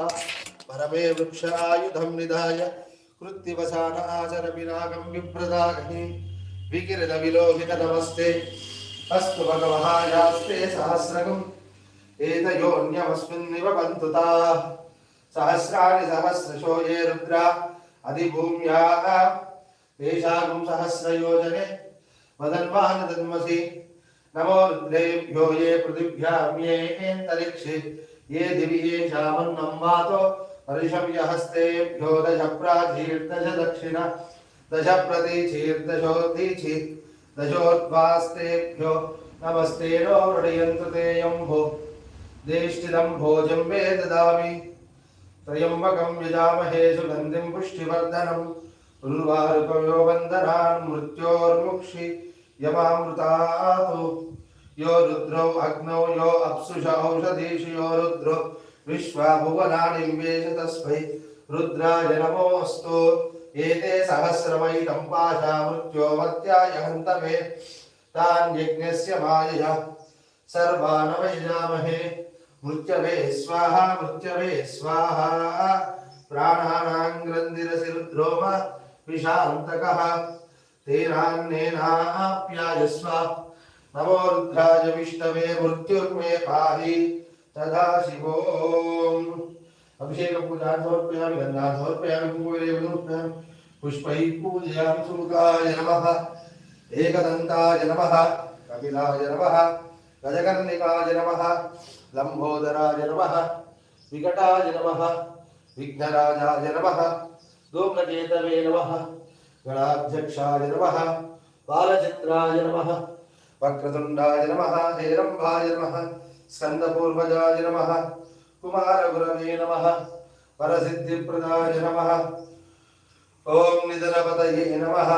परमे वृक्षायुधं निधाय, कृत्तिवसान आचर विनागं विप्रदागहि विकिरदविलोहित नमस्ते अस्तु भगवः यास्ते सहस्रकम् एतयोऽन्यमस्मिन्निव पन्तुताः सहस्राणि सहस्रशो ये रुद्रा, अधिभूम्याः सहस्रयोजने वदन्वानदन्मसि नमो रुद्रेभ्यो ये ये दिवि येषामन्नं वातो परिशव्यहस्तेभ्यो दश प्राचीर्दश दक्षिण दश प्रतीचीर्दशोदीचि दशोर्ध्वास्तेभ्यो नमस्ते नो वृडयन्तु ते यम्भो देष्टिदं भोजं वे ददामि त्र्यम्बकं यजामहे सुगन्धिं पुष्टिवर्धनम् उर्वारुकयो वन्दनान् मृत्योर्मुक्षि यमामृतातु। यो रुद्रौ अग्नौ यो अप्सुष औषधीषु यो रुद्रो विश्वा भुवनानि विवेश तस्मै रुद्राय नमोऽस्तु। एते सहस्रमयितं पाशा मृत्योमत्याय हन्तमे तान् यज्ञस्य मायया सर्वानवयजामहे मृत्यवे स्वाहा मृत्यवे स्वाहा। प्राणानां ग्रन्थिरसि रुद्रोम। विशान्तकः। तेनान्नेनाप्यायस्व नमो रुद्राय विष्णवे मृत्युर्मे पाहि तदा शिवोम् अभिषेक पूजा समर्पयामि गन्धा समर्पयामि कुङ्कुमेन समर्पयामि पुष्पैः पूजयामि सुमुखाय नमः, एकदन्ताय नमः, कपिलाय नमः, गजकर्णिकाय नमः, लम्बोदराय नमः, विकटाय नमः, विघ्नराजाय नमः धूम्रकेतवे नमः, गणाध्यक्षाय नमः, बालचित्राय नमः वक्रतुण्डाय नमः हेरम्बाय नमः स्कन्दपूर्वजाय नमः कुमारगुरवे नमः परसिद्धिप्रदाय नमः ॐ निधनपतये नमः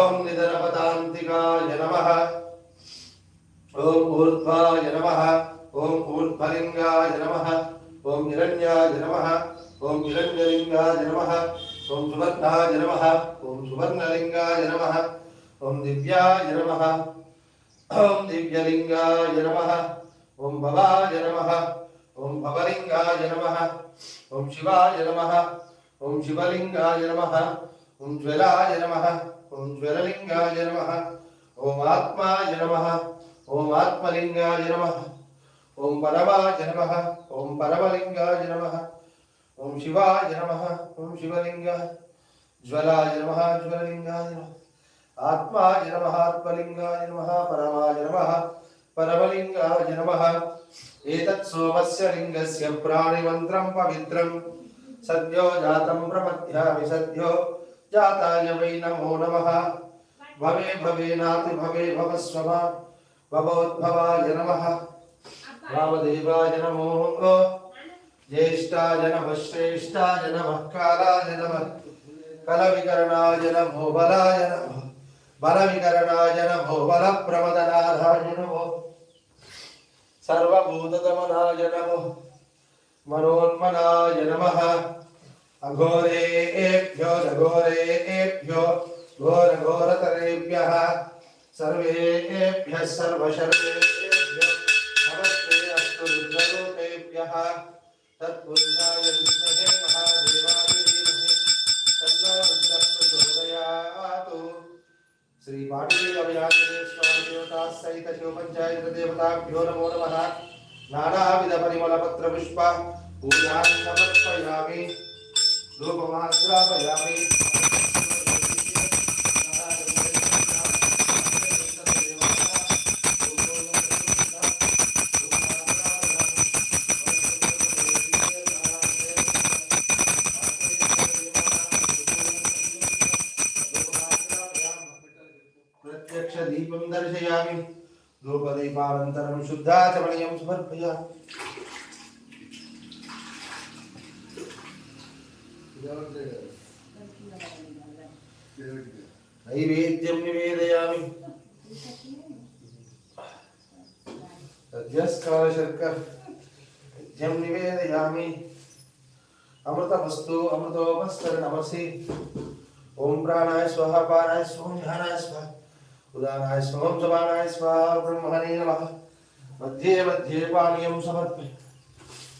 ॐ निधनपदान्तिकाय नमः ॐ ऊर्ध्वाय नमः ॐ ऊर्ध्वलिङ्गाय नमः ॐ हिरण्याय नमः ॐ हिरण्यलिङ्गाय नमः ॐ सुवर्णाय नमः ॐ सुवर्णलिङ्गाय नमः ॐ दिव्याय नमः ॐ दिव्यलिङ्गाय नमः ॐ भवाय नमः ॐ भवलिङ्गाय नमः ॐ शिवाय नमः ॐ शिवलिङ्गाय नमः ॐ ज्वलाय नमः ॐ ज्वललिङ्गाय नमः ॐ आत्माय नमः ॐ आत्मलिङ्गाय नमः ॐ परमाय नमः ॐ परमलिङ्गाय नमः ॐ शिवाय नमः ॐ शिवलिङ्गाय ज्वलाय नमः ज्वललिङ्गाय नमः आत्माय नमः आत्मलिङ्गाय नमः परमाय नमः परमलिङ्गाय नमः एतत् सोमस्य लिङ्गस्य प्राणिमन्त्रं पवित्रं सद्यो जातं प्रपद्यामि सद्यो जाताय वै नमो नमः भवे भवेनाति भवे भवस्वम भवोद्भवाय नमः वामदेवाय नमो ज्येष्ठाय नमः श्रेष्ठाय नमः कालाय नमः कलविकरणाय नमो बलाय नमः बलविकरणाय नमो मनोन्मनाय नमः अघोरेभ्यो घोरेभ्यो घोरघोरतरेभ्यः। सर्वेभ्यः सर्वशर्वेभ्यो नमस्ते अस्तु रुद्ररूपेभ्यः। तत्पुरुषाय विद्महे श्री पाटिल अभिराजने स्वामी देवता सहित शिव पंचायत देवताभ्यो नमो नमः। नानाविध परिमल पत्र पुष्प पूजा समर्पयामि धूपमाग्रापयामि दर्शयामि धूपदीपानन्तरं समर्पयामि। नैवेद्यं निवेदयामि। निवेदयामि। अमृतमस्तु अमृतोपस्तरणमसि ॐ प्राणाय स्वाहा पानाय ध्यानाय स्वाहा। उदानाय स्वं समानाय स्वाहा ब्रह्मणे नमः मध्ये मध्ये पानीयं समर्पय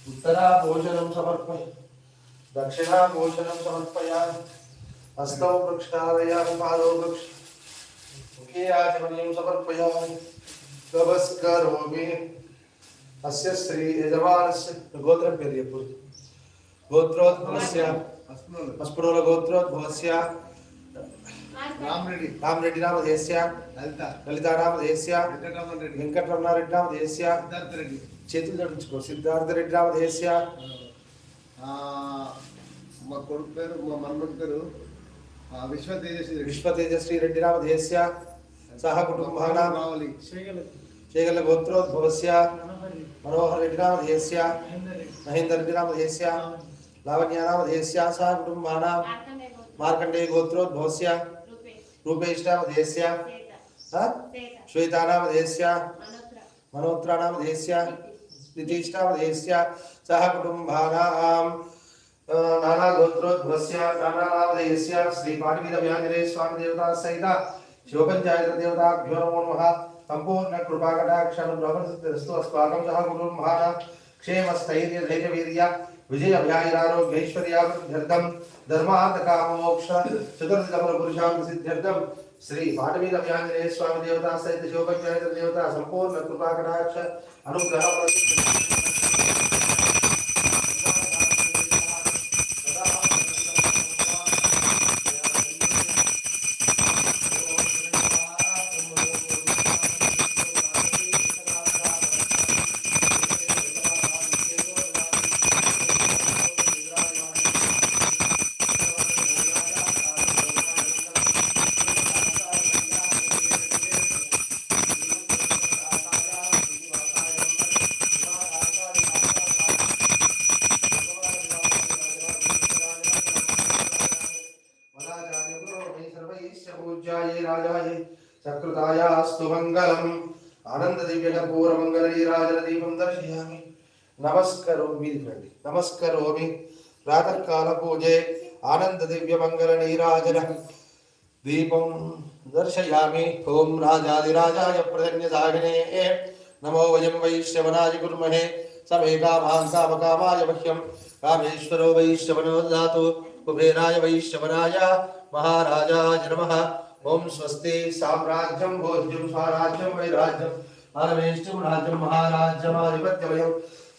उत्तराभोजनं समर्पय दक्षिणाभूषणं समर्पयामि हस्तौ प्रक्षालयामि पादौ वृक्ष मुखे आचमनीयं समर्पयामि नमस्करोमि अस्य श्री यजमानस्य गोत्रपेर्यपुर गोत्रोद्भवस्य अस्पुरोल गोत्रोद्भवस्य రామరెడ్డి. నామ చేస్య లలితారామ చేస్య వెంకటరమణారెడ్డి. నామ చేస్య చేతులు నడుచుకో సిద్ధార్థరెడ్డి నామ చేస్య మా కొడుకు పేరు మా మనమడి పేరు విశ్వ తేజస్వి రెడ్డి. నామ చేస్య సహ కుటుంబానా చేయగల గోత్రోద్భవస్య మనోహర్ రెడ్డి నామ చేస్య మహేందర్ రెడ్డి. సహ కుటుంబానా మార్కండేయ గోత్రోద్భవస్య रूपेष्टावधेयस्य श्वेतानामधेयस्य मनोत्राणामधेयस्य नितीष्टावधेयस्य सह कुटुम्बानां नानागोत्रोद्भवस्य नानानामधेयस्य श्रीपाणिविदव्याघ्रे स्वामिदेवतासहित शिवपञ्चायतदेवताभ्यो नमो नमः सम्पूर्णकृपाकटाक्षानुब्रह्मस्तु अस्माकं सह कुटुम्बानां क्षेमस्थैर्यधैर्यवीर्य विजयभ्यायरारोग्यैश्वर्यावृद्ध्यर्थं धर्मार्थकामोक्ष चतुर्थकमलपुरुषाङ्गसिद्ध्यर्थं श्री पाटवीरभ्याञ्जनेय स्वामी देवता सहित ಮೀರಿಕೊಳ್ಳಿ ನಮಸ್ಕರೋಮಿ ಪ್ರಾತಃ ಕಾಲ ಪೂಜೆ ಆನಂದ ದಿವ್ಯ ಮಂಗಲ ನೀರಾಜನ ದೀಪಂ ದರ್ಶಯಾಮಿ ಓಂ ರಾಜಾದಿರಾಜಾಯ ಪ್ರಸನ್ಯ ಸಾಧನೆ ನಮೋ ವಯಂ ವೈಶ್ಯವನಾಯ ಗುರುಮಹೆ ಸಮೇ ಕಾಮಾನ್ ಕಾಮಕಾಮಾಯ ಮಹ್ಯಂ ಕಾಮೇಶ್ವರೋ ವೈಶ್ಯವನೋ ದಾತು ಕುಬೇರಾಯ ವೈಶ್ಯವನಾಯ ಮಹಾರಾಜಾಯ ನಮಃ ओम स्वस्ति साम्राज्यम भोज्यम स्वराज्यम वैराज्यम आरवेष्टम राज्यम महाराज्यम आधिपत्यम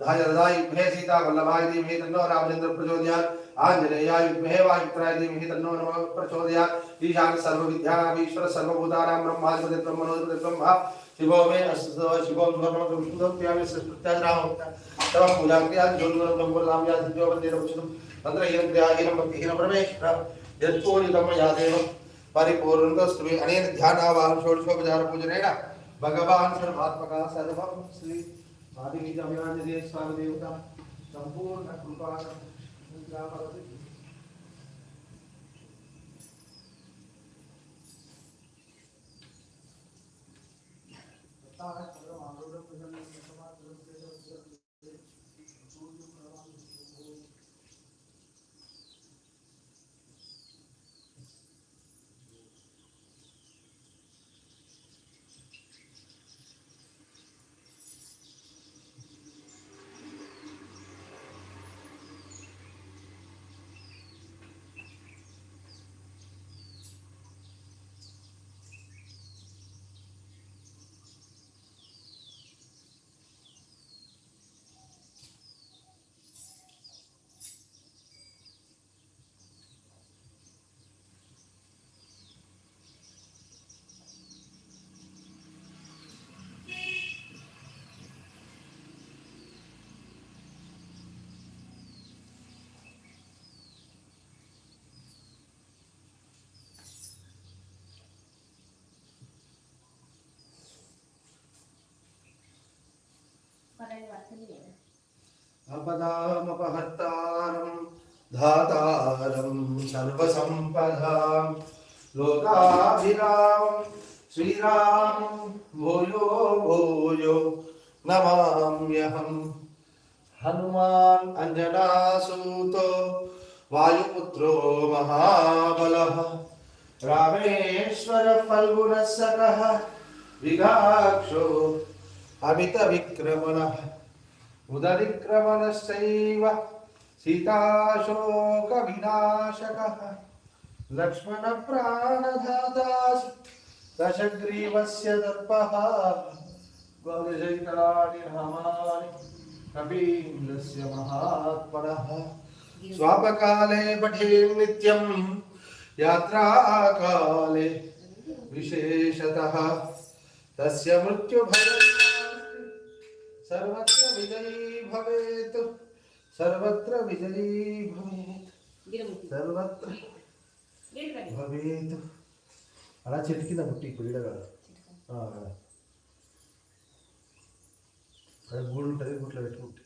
धाजरदाय विद्महे सीता वल्लभाय धीमहि तन्नो रामचंद्र प्रचोदयात्। आंजनेयाय विद्महे वायुपुत्राय धीमहि तन्नो नमः प्रचोदयात्। ईशान सर्वविद्यानामीश्वर सर्वभूतानां ब्रह्मादिपतित्वं मनोजपतित्वं भा शिवो मे अस्तु शिवो सुवर्णमकं सुन्दरं प्रियामि सृष्टित्याग्रामं तव पूजाक्रिया जोनुरं गम्बुरदां यादित्यो वन्देन उचितं तत्र हीनं क्रियाहीनं भक्तिहीनं परमेश्वर। यत्पूरितं मया देवं परिपूर्णतस्तुवे अनेन ध्यानावाहं षोडशोपचारपूजनेन। भगवान् सर्वात्मकः सर्वं श्री आदिगीत अभिवाद्य स्वामी देवता संपूर्ण कृपा करता है अपदामपहर्तारं धातारं भूयो भूयो नमाम्यहम् हनुमान् अञ्जनासूतो वायुपुत्रो महाबलः रामेश्वरफल्गुनः सकः विघाक्षो अमितविक्रमणः। उदरिक्रमणश्चैव सीताशोकविनाशकः। लक्ष्मणप्राणधाता दशग्रीवस्य दर्पः। द्वादशैतराणि रामानि कबीन्द्रस्य महात्मनः स्वापकाले पठेन् नित्यं यात्राकाले विशेषतः। तस्य मृत्युभयं नास्ति। सर्वत्र विजयी भवेत् सर्वत्र विजयी भवेत् सर्वत्र భవేత్ అలా చెట్టు కింద పుట్టి పీడగా అది గూడు ఉంటుంది గుట్లో పెట్టుకుంటే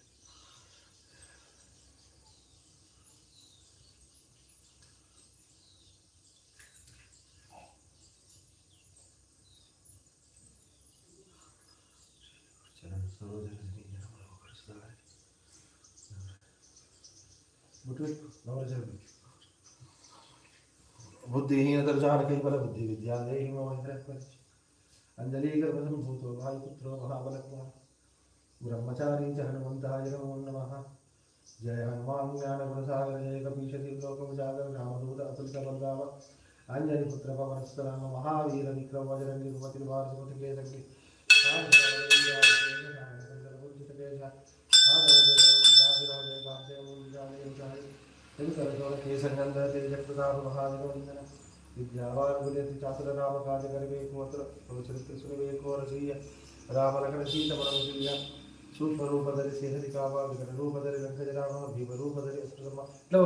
బుద్ధిహీనతర జానకై బల బుద్ధి విద్యాదయ హిమవంతరపరిచి అంజలీగర్భసం భూతో వాయుపుత్రో మహాబలకుమార్ బ్రహ్మచారీ చ హనుమంతాయ నమో నమ జయ హనుమాన్ జ్ఞానగుణసాగర జయ కపీశతిలోకం జాగర రామదూత అతులిత బలరామ అంజలిపుత్ర పవనస్థరామ మహావీర విక్రమ వజరంగి మతి వారసుమతి కేదంగి अंजलि पुत्र पवन राम महावीर विक्रम वज्रंगी सुमति वार सुमति के संगी केसंगंध तेजप्रताप महादेवंदन विद्यावान चातुर राम काज करवे कोत्र चरित्र सुनवे को राम लखन सीत सूक्ष्म रूप धरि सिंहरि रूप धरि लंक राम भीम रूप धरि असुर संहार लो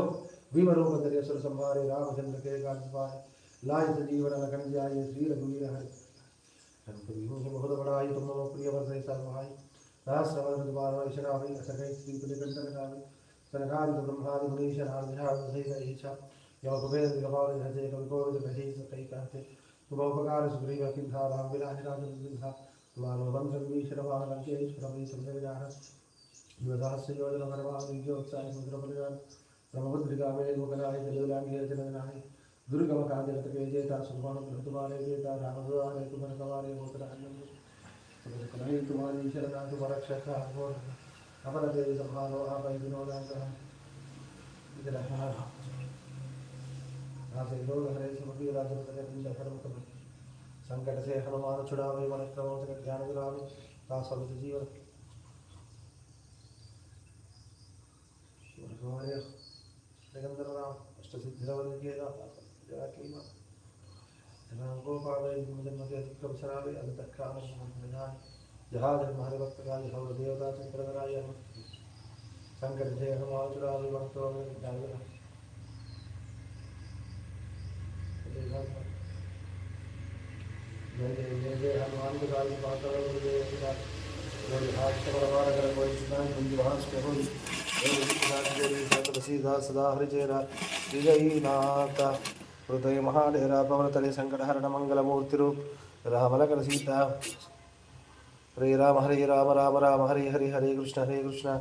भीम असुर संहारे रामचंद्र के काज पाए लाय सजीवन लखन जाय श्री रघुवीर हरि गणपति हो बड़ाई तुम मम प्रिय वर्षय सर्वहाई सहस्रवर द्वार वैष्णव असकै श्री पुलिकंठन ब्रह्मादि मुनीश नारद सहित ईशा यो कुबेर दिगपाल जय कविकोविद कही सकै कहते तुम उपकार सुग्रीव किंथा राम विलास राजन सिंहा तुम्हारो वंश विभीषण वाहन लंकेश्वर वै संजय जान युवदास्य योजन परवान विजयोत्साह समुद्र परिवार దుర్గమ కాంతిరతకే చేత సుమాన ప్రతివారే చేత రామద్వారే కుమరకవారే మోతరాజము సుమరకులై కుమారి శరణాకు వరక్షక కమలదే సమారోహ వైగుణోదాక విగ్రహ రాజయోగహరే సుమతి రాజకర్మ సంకట సే హనుమాను చుడామై మన క్రమోచక జ్ఞానగురామి తా సమిత జీవన శివగౌరవ జగంధరరావు అష్టసిద్ధిరవల్లికేదా के की जन्म के अधिक्रम शरावे अंत काल जान जहाँ जन्म हरे भक्त का जहाँ देवता चंद्र कराय संकट से हनुमान छुड़ावे मन क्रमों में ज्ञान जय जय जय जय हनुमान के काल माता जय जय जय हाथ से बलवान कर कोई सुनाई कुंज वहाँ के होई जय विश्वनाथ जय विश्वनाथ सदा हरि जय नाथ हृदय महाडेरा पवन तले संकट हरण मंगल मूर्ति रूप राम लखन सीता हरे राम हरे राम राम राम हरे हरे हरे कृष्ण हरे कृष्ण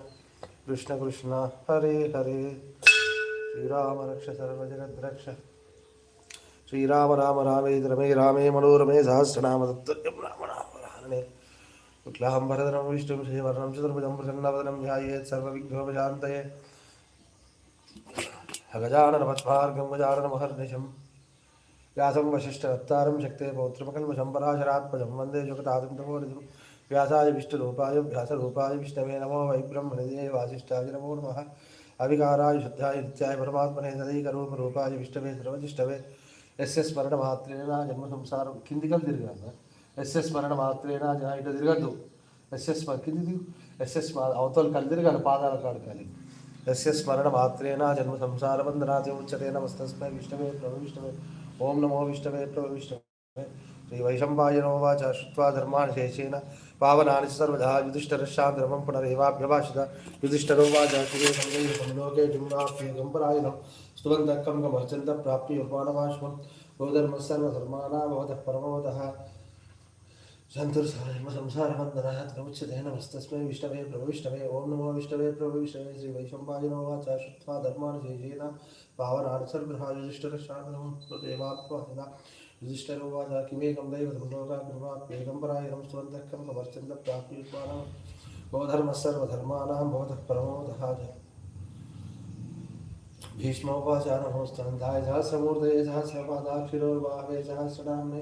कृष्ण कृष्ण हरे हरे श्री राम रक्ष सर्व जगत रक्ष श्रीराम राम रामे रमे रामे मनोरमे सहस्रनाम तत्तुल्यं राम राम रामे गजाननपद्मार्गं गजाननमहर्निशं व्यासं वसिष्ठवत्तारं शक्ते पौत्रमकल्मषं पराशरात्मजं वन्दे जुगतादिं व्यासाय विष्णुरूपाय व्यासरूपाय विष्णवे नमो वै ब्रह्मणिदे वासिष्ठाय नमो नमः अविकाराय शुद्धाय नित्याय परमात्मने तदैकरूपरूपाय विष्णवे सर्वजिष्ठवे ఎస్ఎస్ స్మరణ మాత్రేనా జన్మ సంసారం కిందికలు తిరగాలి ఎస్ఎస్ స్మరణ మాత్రేనా జన ఇటు తిరగద్దు ఎస్ఎస్ కింది దిగు ఎస్ఎస్ అవతల కళ్ళు తిరగాలి పాదాల కాడకాలి यस्य स्मरणमात्रेण जन्म संसारबन्धनात् उच्यते नमस्तस्मै विष्णवे प्रभविष्णवे ॐ नमो विष्णवे प्रभविष्णवे श्रीवैशम्पायनोवाच श्रुत्वा धर्मान् शेषेण पावनानि सर्वधा युधिष्ठरश्चान्द्रमं पुनरेवाभ्यभाषित युधिष्ठरोवाच श्रीसंलोके किम्नाप्यगम्परायणं स्तुवन्तकं कमर्चन्तप्राप्य पाणवाश्वं गोधर्मः सर्वधर्माणां भवतः परमवतः संसारबन्धनः प्रमुच्यते नमस्तस्मै विष्णवे प्रभविष्णवे ॐ नमो विष्णवे प्रभविष्णवे श्रीवैशम्पायनोवाच श्रुत्वा धर्मान् शेषेण पावनानि किमेकं दैवधर्मलोकाग्रमाप्येकं परायणं स्तुवन्तः कं कमर्चन्त प्राप्युत्मानं सर्वधर्माणां, भवतः परमोदः भीष्मोवाच नमोस्तन्धाय सहस्रमूर्तये सहस्रपादाक्षिरोर्वाहवे सहस्रनाम्ने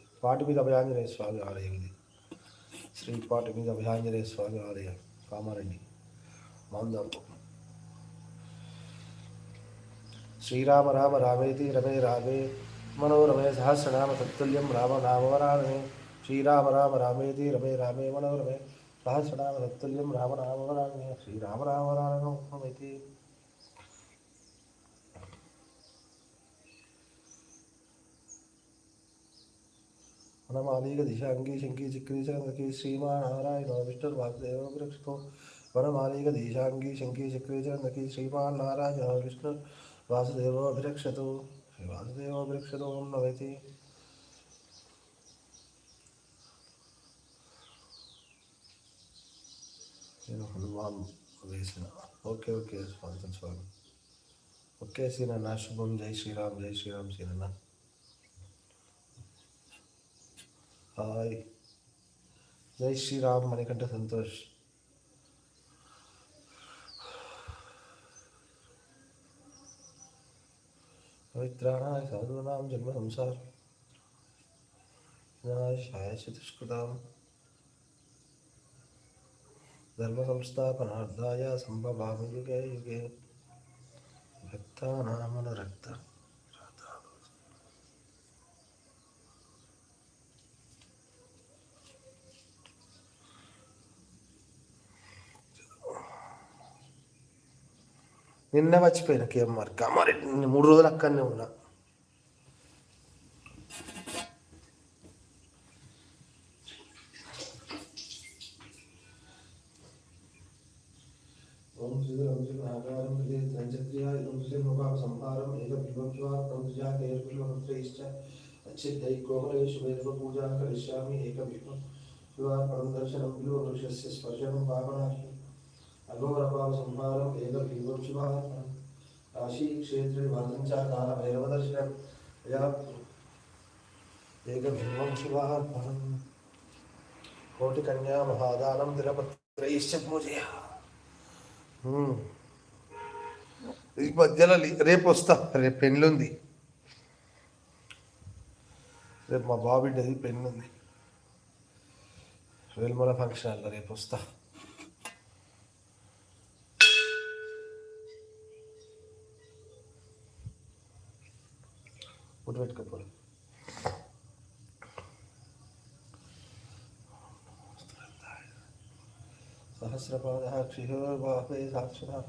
పాటి మీద అభయాంజనేయ స్వామి ఆలయం ఇది శ్రీ పాటి మీద అభయాంజనేయ స్వామి ఆలయం కామారెడ్డి మాందాపు శ్రీరామ రామ రామేతి రమే రామే మనోరమే సహస్రనామ తత్తుల్యం రామ నామవరామే శ్రీరామ రామ రామేతి రమే రామే మనోరమే సహస్రనామ తత్తుల్యం రామ నామవరామే శ్రీరామ రామ రామేతి వనమాలీక దిశాంగి శంకి చక్రీ చంద్రకి శ్రీమానారాయణ విష్ణుర్వాసుదేవ వృక్షతో వనమాలీక దిశాంగి శంకి చక్రీ చంద్రకి శ్రీమాన్నారాయణ విష్ణు వాసుదేవోభిరక్షతు శ్రీ వాసుదేవోభిరక్షతు ఓం నవతి నేను హనుమాన్ వేసిన ఓకే ఓకే స్వాగతం స్వామి ఓకే సీనన్న శుభం జై శ్రీరామ్ జై శ్రీరామ్ సీనన్న ஹாய் ஜெய் ஸ்ரீராம் மணிகண்ட சந்தோஷ் பவித்ராணாய் சாதுனாம் ஜென்ம சம்சார் சாயசுதுஷ்கிருதாம் धर्मसंस्थापनार्थाय सम्भवामि युगे युगे भक्तानामनुरक्ता నిన్న మర్చిపోయిన కేఎంఆర్ మరి. మూడు రోజులు అక్కడనే ఉన్నా. ఓం సంహారం ఏక విభక్త్వా కంజా కేర్పుల మంత్రైశ్చ పూజా కరిష్యామి ఏక విభక్త్వా పరం దర్శనం బిలు స్పర్శనం పావనార్థం అఘోరపాప సంహారం ఏక విభజ్వా రాశి క్షేత్రే వర్ధం చ యా ఏక బిల్వం శివార్పణం కోటి కన్యా మహాదానం దినపత్రైశ్చ పూజయ ఈ మధ్యలో రేపు వస్తా రేపు పెళ్ళుంది రేపు మా బాబిడ్డది పెళ్ళుంది వేల్మల ఫంక్షన్ అలా రేపు వస్తా. పుట్టు పెట్టుకోపోయి सहस्रपादः क्षिरोर्बाहे साक्षरः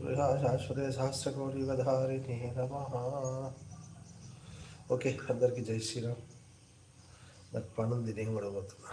गृहा శాశ్వతే సహస్రకోటివధారిణి నమః ఓకే అందరికీ జై శ్రీరామ్ నాకు పని ఉంది నేను కూడా పోతున్నా